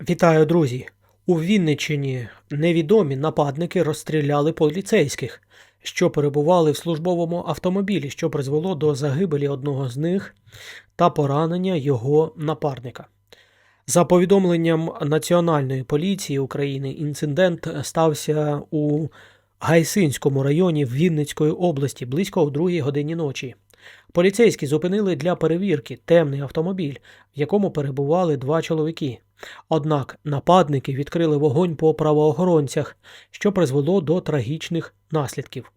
Вітаю, друзі! У Вінниччині невідомі нападники розстріляли поліцейських, що перебували в службовому автомобілі, що призвело до загибелі одного з них та поранення його напарника. За повідомленням Національної поліції України, інцидент стався у Гайсинському районі Вінницької області близько о 2 годині ночі. Поліцейські зупинили для перевірки темний автомобіль, в якому перебували два чоловіки. Однак нападники відкрили вогонь по правоохоронцях, що призвело до трагічних наслідків.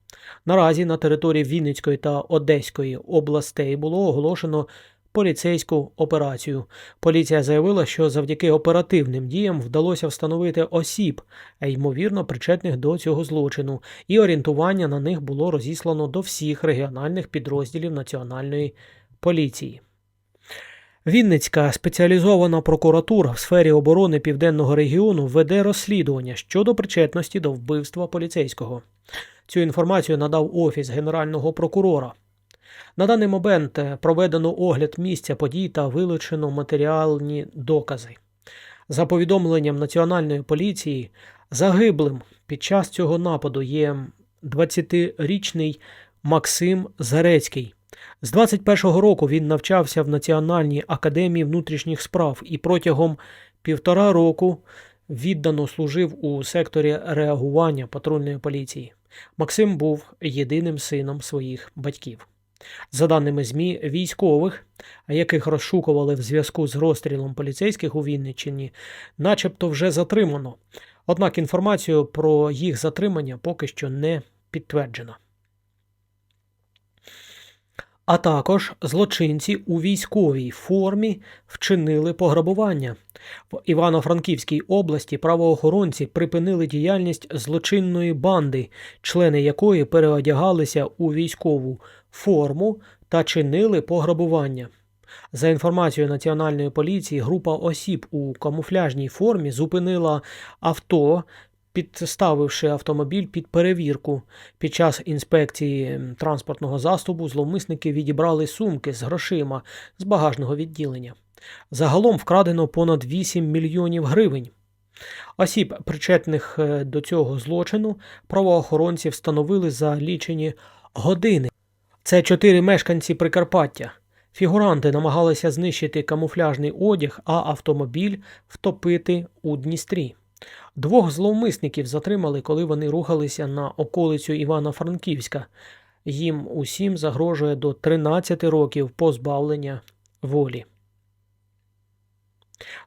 Наразі на території Вінницької та Одеської областей було оголошено поліцейську операцію. Поліція заявила, що завдяки оперативним діям вдалося встановити осіб, ймовірно причетних до цього злочину, і орієнтування на них було розіслано до всіх регіональних підрозділів Національної поліції. Вінницька спеціалізована прокуратура в сфері оборони Південного регіону веде розслідування щодо причетності до вбивства поліцейського. Цю інформацію надав Офіс Генерального прокурора. На даний момент е, проведено огляд місця подій та вилучено матеріальні докази. За повідомленням Національної поліції, загиблим під час цього нападу є 20-річний Максим Зарецький. З 21-го року він навчався в Національній академії внутрішніх справ і протягом півтора року віддано служив у секторі реагування патрульної поліції. Максим був єдиним сином своїх батьків. За даними ЗМІ, військових, яких розшукували в зв'язку з розстрілом поліцейських у Вінниччині, начебто вже затримано. Однак інформацію про їх затримання поки що не підтверджено. А також злочинці у військовій формі вчинили пограбування. В Івано-Франківській області правоохоронці припинили діяльність злочинної банди, члени якої переодягалися у військову форму та чинили пограбування. За інформацією Національної поліції, група осіб у камуфляжній формі зупинила авто, підставивши автомобіль під перевірку. Під час інспекції транспортного засобу зловмисники відібрали сумки з грошима з багажного відділення. Загалом вкрадено понад 8 мільйонів гривень. Осіб, причетних е, до цього злочину, правоохоронці встановили за лічені години. Це чотири мешканці Прикарпаття. Фігуранти намагалися знищити камуфляжний одяг, а автомобіль втопити у Дністрі. Двох зловмисників затримали, коли вони рухалися на околицю Івано-Франківська. Їм усім загрожує до 13 років позбавлення волі.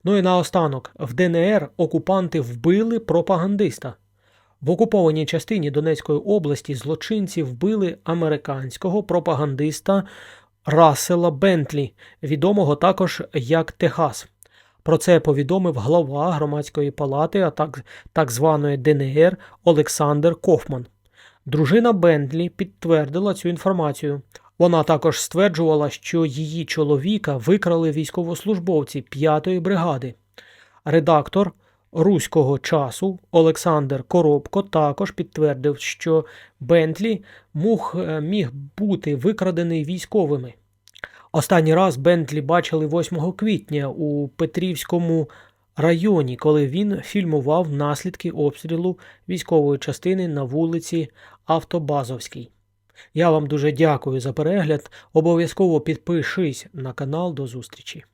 Ну і наостанок, в ДНР окупанти вбили пропагандиста. В окупованій частині Донецької області злочинці вбили американського пропагандиста Рассела Бентлі, відомого також як Техас. Про це повідомив глава громадської палати, а так, так званої ДНР Олександр Кофман. Дружина Бентлі підтвердила цю інформацію. Вона також стверджувала, що її чоловіка викрали військовослужбовці 5-ї бригади. Редактор руського часу Олександр Коробко також підтвердив, що Бентлі е, міг бути викрадений військовими. Останній раз Бентлі бачили 8 квітня у Петрівському районі, коли він фільмував наслідки обстрілу військової частини на вулиці Автобазовській. Я вам дуже дякую за перегляд. Обов'язково підпишись на канал. До зустрічі!